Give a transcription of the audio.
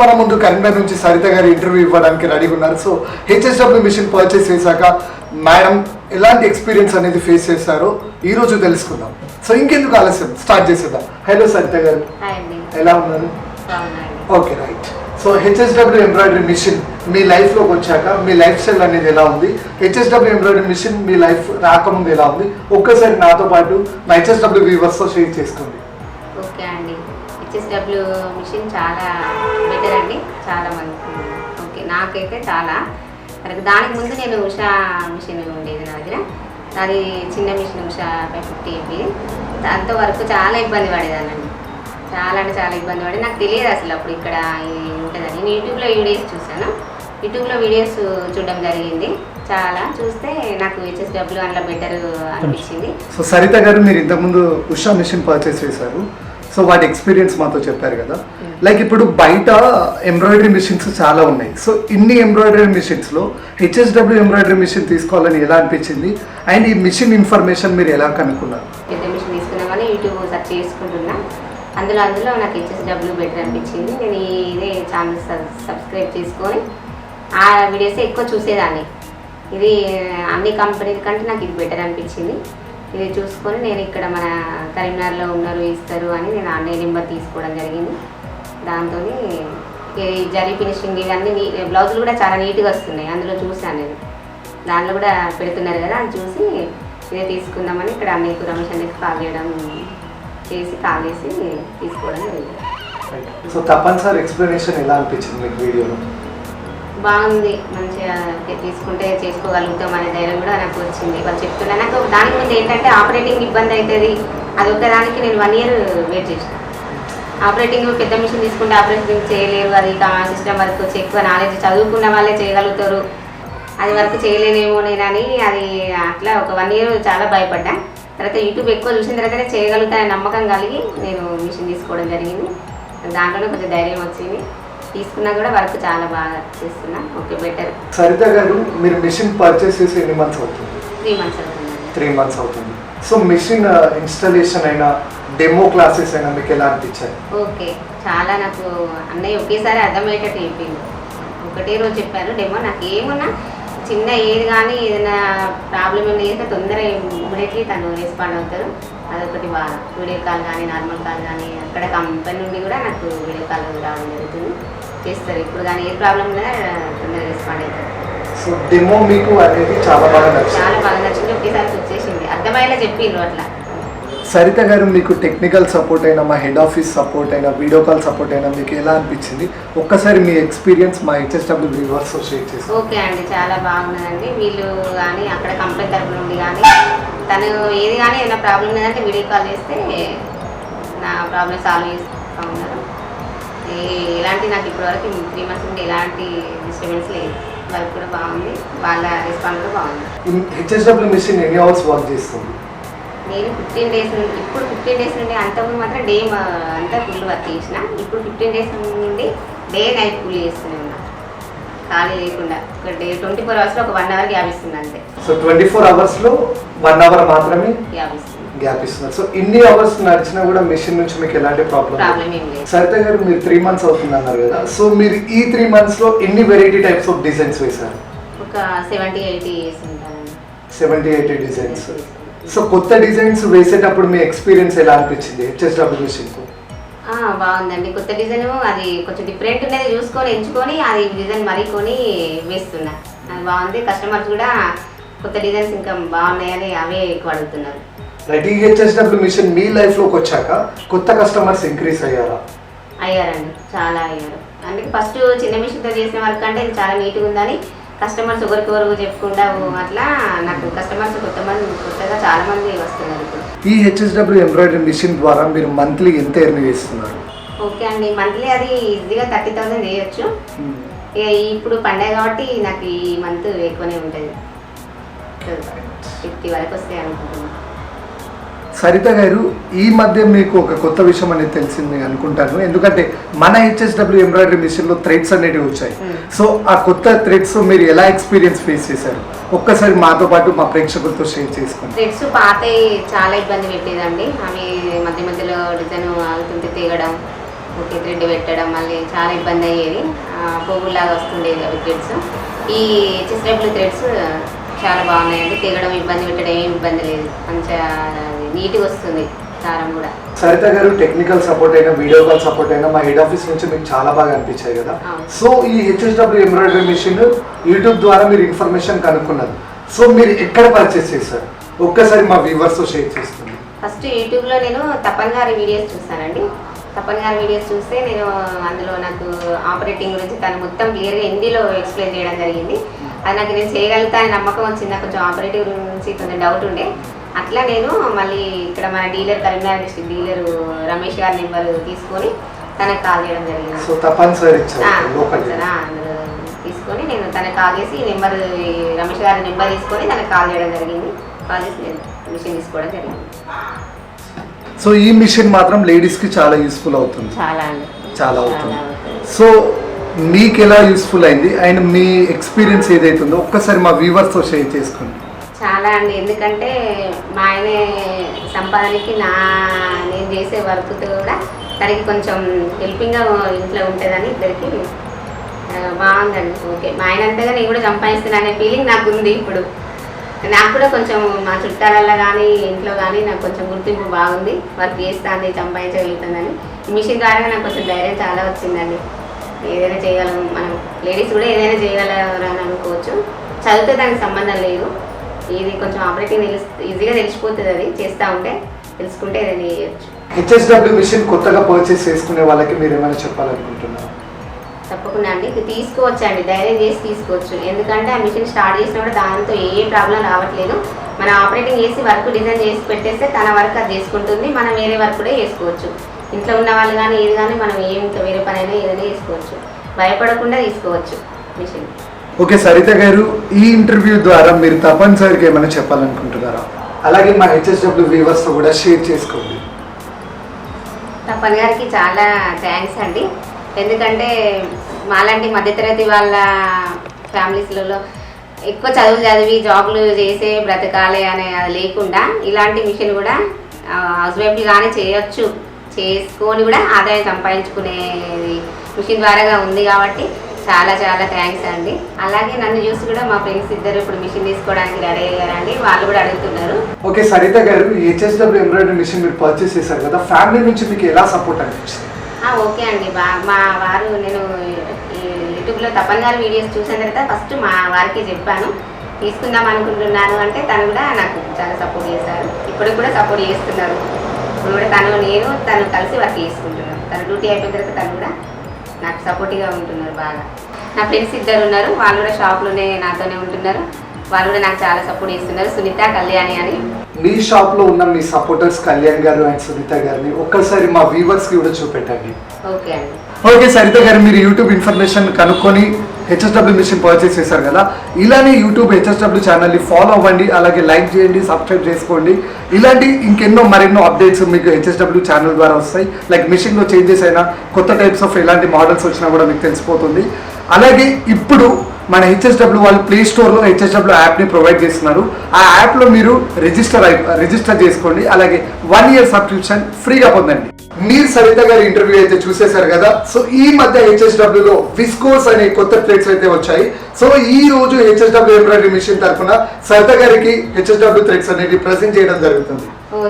మన ముందు కరీంనగర్ నుంచి సరిత గారు ఇంటర్వ్యూ ఇవ్వడానికి రెడీగా ఉన్నారు. సో హెచ్ఎస్డబ్ల్యూ మిషన్ పర్చేస్ చేశాక మేడం ఎలాంటి ఎక్స్పీరియన్స్ అనేది ఫేస్ చేశారో ఈ రోజు తెలుసుకుందాం. సో ఇంకెందుకు ఆలస్యం? స్టార్ట్ చేసేద్దాం. హలో సరిత గారు. ఎలా ఉన్నారు? Okay right so HSW embroidery machine మీ లైఫ్లోకి వచ్చాక మీ లైఫ్ స్టైల్ అనేది ఎలా ఉంది? హెచ్ఎస్డబ్ల్యూ ఎంబ్రాయిడరీ మిషన్ మీ లైఫ్ రాకముందు ఎలా ఉంది? ఒక్కసారి నాతో పాటు నా హెచ్ఎస్డబ్ల్యూ వ్యూవర్స్తో షేర్ చేసుకోండి. హెచ్ఎస్డబ్ల్యూ మిషన్ చాలా బెటర్ అండి చాలా మంది. ఓకే నాకైతే చాలా. మరి దానికి ముందు నేను ఉషా మిషన్ ఉండేది నా దగ్గర. అది చిన్న machine Usha five fifty MP. దాంతో వరకు చాలా ఇబ్బంది పడేదానండి చాలా అంటే చాలా ఇబ్బంది పడి నాకు తెలియదు అసలు అప్పుడు ఇక్కడ ఉంటుందని. నేను యూట్యూబ్లో వీడియోస్ చూశాను. యూట్యూబ్లో వీడియోస్ చూడడం జరిగింది. చాలా చూస్తే నాకు హెచ్ఎస్డబ్ల్యూ అందులో బెటర్ అనిపించింది. సో సరిత గారు మీరు ఇంతకుముందు ఉషా మిషన్ పర్చేస్ చేశారు. సో వాటి ఎక్స్పీరియన్స్ మాతో చెప్పారు కదా. లైక్ ఇప్పుడు బయట ఎంబ్రాయిడరీ మిషన్స్ చాలా ఉన్నాయి. సో ఇన్ని ఎంబ్రాయిడరీ మిషన్స్లో హెచ్ఎస్డబ్ల్యూ ఎంబ్రాయిడరీ మిషన్ తీసుకోవాలని ఎలా అనిపించింది? అండ్ ఈ మిషన్ ఇన్ఫర్మేషన్ మీరు ఎలా కనుక్కున్నారు? మిషన్ తీసుకున్నామని యూట్యూబ్ సెర్చ్ చేసుకుంటున్నా. అందులో అందులో నాకు హెచ్ఎస్డబ్ల్యూ బెటర్ అనిపించింది. నేను ఇదే ఛానల్ సబ్స్క్రైబ్ చేసుకొని ఆ వీడియోస్ ఎక్కువ చూసేదాన్ని. ఇది అన్ని కంపెనీల కంటే నాకు ఇది బెటర్ అనిపించింది. ఇది చూసుకొని నేను ఇక్కడ మన కరీంనగర్లో ఉన్నారు ఇస్తారు అని నేను ఆన్లైన్ నెంబర్ తీసుకోవడం జరిగింది. దాంతో జరీ ఫినిషింగ్ ఇవన్నీ నీ బ్లౌజులు కూడా చాలా నీట్గా వస్తున్నాయి. అందులో చూసాను నేను. దాంట్లో కూడా పెడుతున్నారు కదా అని చూసి ఇదే తీసుకుందామని ఇక్కడ అన్నయ్యకు రమేష్ కాల్ చేయడం చేసి కాల్ చేసి తీసుకోవడం జరిగింది. సో తప్పనిసరి ఎక్స్ప్లెనేషన్ ఎలా అనిపించింది మీకు వీడియోలో? బాగుంది. మంచిగా తీసుకుంటే చేసుకోగలుగుతాం అనే ధైర్యం కూడా నాకు వచ్చింది. వాళ్ళు చెప్తున్నా నాకు దానికి ముందు ఏంటంటే ఆపరేటింగ్ ఇబ్బంది అవుతుంది అది ఒక్కదానికి నేను వన్ ఇయర్ వెయిట్ చేసిన. ఆపరేటింగ్ పెద్ద మిషన్ తీసుకుంటే ఆపరేటింగ్ చేయలేరు. అది సిస్టమ్ వర్క్ వచ్చి ఎక్కువ నాలెడ్జ్ చదువుకున్న వాళ్ళే చేయగలుగుతారు. అది వరకు చేయలేనేమో నేనని అది అట్లా ఒక వన్ ఇయర్ చాలా భయపడ్డా. తర్వాత యూట్యూబ్ ఎక్కువ చూసిన తర్వాతనే చేయగలుగుతానని నమ్మకం కలిగి నేను మిషన్ తీసుకోవడం జరిగింది. దాంట్లోనే కొంచెం ధైర్యం వచ్చింది. తీసుకున్నా కూడా వర్క్ చాలా బాగా చేస్తున్నా. Okay better. సరిత గారు మీరు మిషన్ పర్చేస్ చేసి ఎన్ని మంత్స్ అవుతుంది? త్రీ మంత్స్ అవుతుందండి. త్రీ మంత్స్ అవుతుంది. సో మిషన్ ఇన్స్టాలేషన్ అయినా డెమో క్లాసెస్ అయినా మీకు ఎలా అనిపించాయి? ఓకే చాలా నాకు అన్నయ్య ఒకేసారి అర్థమయ్యేటట్టు చెప్పింది ఒకటే రోజు చెప్పారు డెమో నాకు ఏమున్నా చిన్న ఏది కానీ ఏదైనా ప్రాబ్లం ఏమైనా చేస్తే తొందరగా ఇమ్మీడియట్లీ తను రెస్పాండ్ అవుతారు. అదొకటి బాగా వీడియో కాల్ కానీ నార్మల్ కాల్ కానీ అక్కడ కంపెనీ నుండి కూడా నాకు వీడియో కాల్ రావడం జరుగుతుంది. చేస్తారు. ఇప్పుడు కానీ ఏ ప్రాబ్లం ఉన్నా తొందరగా రెస్పాండ్ అవుతారు. సో డెమో మీకు అనేది చాలా బాగా నచ్చింది. చాలా బాగా నచ్చింది. ఒకేసారి వచ్చేసింది. అర్థమయ్యేలా చెప్పిండ్రు అట్లా. సరిత గారు మీకు టెక్నికల్ సపోర్ట్ అయినా మా హెడ్ ఆఫీస్ సపోర్ట్ అయినా వీడియో కాల్ సపోర్ట్ అయినా మీకు ఎలా అనిపించింది? ఒక్కసారి మీ ఎక్స్పీరియన్స్ మా హెచ్ఎస్డబ్ల్యూ వ్యూవర్స్ షేర్ చేసి. ఓకే అండి చాలా బాగున్నదండి వీళ్ళు కానీ అక్కడ కంపెనీ తరపు నుండి కానీ తను ఏది కానీ ఏదైనా ప్రాబ్లం ఉన్నదంటే వీడియో కాల్ చేస్తే నా ప్రాబ్లమ్ సాల్వ్ చేస్తూ ఉన్నారు. ఏ- ఎలాంటి నాకు ఇప్పటివరకు త్రీ మంత్స్ నుండి ఎలాంటి డిస్టర్బెన్స్ లేదు. వర్క్ కూడా బాగుంది. వాళ్ళ రెస్పాన్స్ కూడా బాగుంది. హెచ్ఎస్డబ్ల్యూ మిషన్ ఎన్ని అవర్స్ వర్క్ చేస్తుంది? నేను ఫిఫ్టీన్ డేస్ నుండి ఇప్పుడు ఫిఫ్టీన్ డేస్ నుండి అంతకుముందు మాత్రం డే అంతా ఫుల్ వర్క్ చేసిన. ఇప్పుడు ఫిఫ్టీన్ డేస్ నుండి డే నైట్ ఫుల్ చేస్తూనే ఉన్నా. ఖాళీ లేకుండా. ఒక డే ట్వంటీ ఫోర్ అవర్స్లో ఒక వన్ అవర్ గ్యాప్ ఇస్తుంది అంతే. సో ట్వంటీ ఫోర్ అవర్స్లో వన్ అవర్ మాత్రమే? గ్యాప్ ఇస్తుంది. గ్యాప్ ఇస్తున్నారు సో ఇన్ని అవర్స్ నడిచినా కూడా మిషన్ నుంచి మీకు ఎలాంటి ప్రాబ్లం సరిత గారు మీరు త్రీ మంత్స్ అవుతుంది అన్నారు కదా. సో మీరు ఈ త్రీ మంత్స్లో ఎన్ని వెరైటీ టైప్స్ ఆఫ్ డిజైన్స్ వేశారు? ఒక seventy eighty seventy eighty designs so కొత్త డిజైన్స్ వేసేటప్పుడు మీ ఎక్స్పీరియన్స్ ఎలా అనిపించింది? హెచ్ఎస్డబ్ల్యూ మిషన్కు బాగుందండి. కొత్త డిజైన్ అది కొంచెం డిఫరెంట్ ఉన్నది చూసుకొని ఎంచుకొని అది డిజైన్ మరీ కొని వేస్తున్నా. అది బాగుంది. కస్టమర్స్ కూడా కొత్త డిజైన్స్ ఇంకా బాగున్నాయని అవే ఎక్కువ అడుగుతున్నారు. రైట్ ఈ హెచ్ఎస్డబ్ల్యూ మిషన్ మీ లైఫ్లోకి వచ్చాక కొత్త కస్టమర్స్ ఇంక్రీస్ అయ్యారా? అయ్యారండి చాలా అయ్యారు. అందుకే ఫస్ట్ చిన్న మిషన్తో చేసిన వర్క్ అంటే ఇది చాలా నీట్గా ఉందని కస్టమర్స్ ఒకరికొకరు చెప్పుకుంటా అట్లా నాకు కస్టమర్స్ కొత్త మంది కొత్తగా చాలా మంది వస్తున్నారు ఈ హెచ్ఎస్డబ్ల్యూ ఎంబ్రాయిడరీ మిషన్ ద్వారా మీరు మంత్లీ ఎంత ఎర్న్ చేస్తున్నారు? ఓకే అండి మంత్లీ అది ఈజీగా థర్టీ థౌసండ్ చేయొచ్చు. ఇక ఇప్పుడు పండగ కాబట్టి నాకు ఈ మంత్ ఎక్కువనే ఉంటుంది. ఫిఫ్టీ వరకు వస్తాయి అనుకుంటున్నాను సరిత గారు ఈ మధ్య మీకు ఒక కొత్త విషయం అనేది తెలిసింది అనుకుంటాను. ఎందుకంటే మన హెచ్ఎస్డబ్ల్యూ ఎంబ్రాయిడరీ మిషన్లో థ్రెడ్స్ అనేటివి వచ్చాయి. Hmm. సో ఆ కొత్త థ్రెడ్స్ మీరు ఎలా ఎక్స్పీరియన్స్ ఫేస్ చేశారు? ఒక్కసారి మాతో పాటు మా ప్రేక్షకులతో షేర్ చేసుకోండి. థ్రెడ్స్ పాత చాలా ఇబ్బంది పెట్టేదండి. అవి మధ్య మధ్యలో డిజైన్ ఆగుతుంటే తెగడం ఓకే థ్రెడ్ పెట్టడం మళ్ళీ చాలా ఇబ్బంది అయ్యేది. ఆ, పువ్వులాగా వస్తుండేది అవి థ్రెడ్స్ ఈ హెచ్ఎస్డబ్ల్యూ థ్రెడ్స్ చాలా బాగున్నాయండి తిరగడం ఇబ్బంది పెట్టడం ఏం ఇబ్బంది లేదు. మంచిగా నీట్గా వస్తుంది దారం కూడా. సరిత గారు టెక్నికల్ సపోర్ట్ అయినా వీడియో కాల్ సపోర్ట్ అయినా మా హెడ్ ఆఫీస్ నుంచి మీకు చాలా బాగా అనిపించాయి కదా. సో ఈ హెచ్ఎస్డబ్ల్యూ ఎంబ్రాయిడరీ మిషన్ యూట్యూబ్ ద్వారా మీరు ఇన్ఫర్మేషన్ కనుక్కున్నారు. సో మీరు ఎక్కడ పర్చేస్ చేశారు? ఒక్కసారి మా వ్యూవర్స్ షేర్ చేస్తుంది ఫస్ట్ యూట్యూబ్లో నేను తపన్ గారి వీడియోస్ చూస్తానండి తపన్ గారి వీడియోస్ చూస్తే నేను అందులో నాకు ఆపరేటింగ్ గురించి తను మొత్తం క్లియర్గా హిందీలో ఎక్స్ప్లెయిన్ చేయడం జరిగింది. అది నాకు నేను చేయగలుగుతా అని నమ్మకం వచ్చింది. నాకు కొంచెం ఆపరేటివ్ గురించి కొంచెం డౌట్ ఉండే. అట్లా నేను మళ్ళీ ఇక్కడ మన dealer Karimnagar district dealer Ramesh గారి నెంబర్ తీసుకొని తనకు కాల్ చేయడం జరిగింది. సో తప్పనిసరి తీసుకొని నేను తనకు కాల్ చేసి నెంబర్ రమేష్ గారి నెంబర్ తీసుకొని తనకు కాల్ చేయడం జరిగింది. కాల్ చేసి నేను మిషన్ తీసుకోవడం జరిగింది. సో ఈ మిషన్ మాత్రం లేడీస్కి చాలా యూస్ఫుల్ అవుతుంది. చాలా అండి. చాలా అవుతుంది. సో మీకు ఎలా యూస్ఫుల్ అయింది? అండ్ మీ ఎక్స్పీరియన్స్ ఏదైతుందో ఒక్కసారి మా వ్యూవర్స్తో షేర్ చేసుకోండి. చాలా అండి. ఎందుకంటే మా ఆయన సంపాదనకి నా నేను చేసే వర్క్తో కూడా తనకి కొంచెం హెల్పింగ్గా ఇంట్లో ఉంటుందని ఇద్దరికి బాగుందండి. ఓకే మా ఆయన అంతగా నేను కూడా సంపాదిస్తున్నాను అనే ఫీలింగ్ నాకు ఉంది ఇప్పుడు. నాకు కూడా కొంచెం మా చుట్టాలల్లో కానీ ఇంట్లో కానీ నాకు కొంచెం గుర్తింపు బాగుంది. వర్క్ చేస్తాను సంపాదించగలుగుతుందని. మిషన్ ద్వారా నాకు కొంచెం ధైర్యం చాలా వచ్చిందండి. ఏదైనా చేయగలం మనం లేడీస్ కూడా ఏదైనా చేయగలరు అని అనుకోవచ్చు. చదివితే దానికి సంబంధం లేదు. ఇది కొంచెం ఆపరేటింగ్ ఈజీగా తెలిసిపోతుంది అది. చేస్తూ ఉంటే తెలుసుకుంటే ఏదైనా చేయొచ్చు. హెచ్ఎస్డబ్ల్యూ మిషన్ కొత్తగా పర్చేస్ చేసుకునే వాళ్ళకి మీరు ఏమైనా చెప్పాలనుకుంటున్నారు? తప్పకుండా అండి. ఇది తీసుకోవచ్చు అండి. ధైర్యం చేసి తీసుకోవచ్చు. ఎందుకంటే ఆ మిషన్ స్టార్ట్ చేసినప్పుడు దాంతో ఏ ప్రాబ్లం రావట్లేదు. మనం ఆపరేటింగ్ చేసి వర్క్ డిజైన్ చేసి పెట్టేస్తే తన వర్క్ అది చేసుకుంటుంది. మనం వేరే వర్క్ కూడా చేసుకోవచ్చు. ఇంట్లో ఉన్న వాళ్ళు కానీ ఏది కానీ మనం ఏం ఇంకా వేరే పని అయినా ఏదైనా చేసుకోవచ్చు. భయపడకుండా తీసుకోవచ్చు మిషన్. ఓకే సరిత గారు ఈ ఇంటర్వ్యూ ద్వారా మీరు తప్పనిసరిగా ఏమైనా చెప్పాలనుకుంటున్నారా? అలాగే మా హెచ్ఎస్డబ్ల్యూ వ్యూవర్స్తో కూడా షేర్ చేసుకోండి. తప్పని గారికి చాలా థ్యాంక్స్ అండి. ఎందుకంటే మాలాంటి మధ్యతరగతి వాళ్ళ ఫ్యామిలీస్లలో ఎక్కువ చదువు చదివి జాబ్లు చేసే బ్రతకాలి అనే అది లేకుండా ఇలాంటి మిషన్ కూడా హౌస్ కానీ చేయొచ్చు. చేసుకొని కూడా ఆదాయం సంపాదించుకునేది మిషన్ ద్వారాగా ఉంది కాబట్టి చాలా చాలా థ్యాంక్స్ అండి. అలాగే నన్ను చూసి కూడా మా ఫ్రెండ్స్ ఇద్దరు ఇప్పుడు మిషన్ తీసుకోవడానికి రెడీ అయ్యారండి. వాళ్ళు కూడా అడుగుతున్నారు. Okay Saritha garu HSW embroidery machine మీరు పర్చేస్ చేశారు కదా ఫ్యామిలీ నుంచి మీకు ఎలా సపోర్ట్ అనిపించింది? ఆ, ఓకే అండి. మా వారు నేను యూట్యూబ్లో తపన్ గారి వీడియోస్ చూసిన తర్వాత ఫస్ట్ మా వారికి చెప్పాను. తీసుకుందాం అనుకుంటున్నాను అంటే తను కూడా నాకు చాలా సపోర్ట్ చేశారు. ఇప్పటికి కూడా సపోర్ట్ చేస్తున్నారు. ఇప్పుడు తను నేను తను కలిసి వర్క్ చేసుకుంటున్నాను తన డ్యూటీ అయిపోయిన తర్వాత తను కూడా నాకు సపోర్టివ్గా ఉంటున్నారు బాగా. నా ఫ్రెండ్స్ ఇద్దరు ఉన్నారు. వాళ్ళు కూడా షాప్లోనే నాతోనే ఉంటున్నారు. వాళ్ళు కూడా నాకు చాలా సపోర్ట్ చేస్తున్నారు. సునీత కళ్యాణి అని. మీ షాప్లో ఉన్న మీ సపోర్టర్స్ కళ్యాణ్ గారు అండ్ సునీత గారిని ఒక్కసారి మా వ్యూవర్స్కి కూడా చూపెట్టండి. ఓకే అండి. ఓకే సరిత గారు మీరు యూట్యూబ్ ఇన్ఫర్మేషన్ కనుక్కొని హెచ్ఎస్డబ్ల్యూ మిషన్ పర్చేస్ చేశారు కదా. ఇలానే యూట్యూబ్ హెచ్ఎస్డబ్ల్యూ ఛానల్ని ఫాలో అవ్వండి అలాగే లైక్ చేయండి సబ్స్క్రైబ్ చేసుకోండి. ఇలాంటి ఇంకెన్నో మరెన్నో అప్డేట్స్ మీకు హెచ్ఎస్డబ్ల్యూ ఛానల్ ద్వారా వస్తాయి. లైక్ మిషన్లో చేంజెస్ అయినా కొత్త టైప్స్ ఆఫ్ ఎలాంటి మోడల్స్ వచ్చినా కూడా మీకు తెలిసిపోతుంది. అలాగే ఇప్పుడు మన హెచ్ఎస్డబ్ల్యూ వాళ్ళు ప్లే స్టోర్లో హెచ్ఎస్డబ్ల్యూ యాప్ని ప్రొవైడ్ చేస్తున్నారు. ఆ యాప్లో మీరు రిజిస్టర్ అయి రిజిస్టర్ చేసుకోండి. అలాగే వన్ ఇయర్ సబ్స్క్రిప్షన్ ఫ్రీగా పొందండి. మీరు సరిత గారి ఇంటర్వ్యూ అయితే చూసేశారు కదా? సో ఈ మధ్య హెచ్ఎస్డబ్ల్యూ లో విస్కోస్ అనే కొత్త ప్లేట్స్ అయితే వచ్చాయి. సో ఈ రోజు హెచ్ఎస్డబ్ల్యూ ఎంబ్రాయిడరీ మిషన్ తరఫున సరిత గారికి హెచ్ఎస్డబ్ల్యూ థ్రెడ్స్ అనేది ప్రెజెంట్ చేయడం జరుగుతుంది. ఓ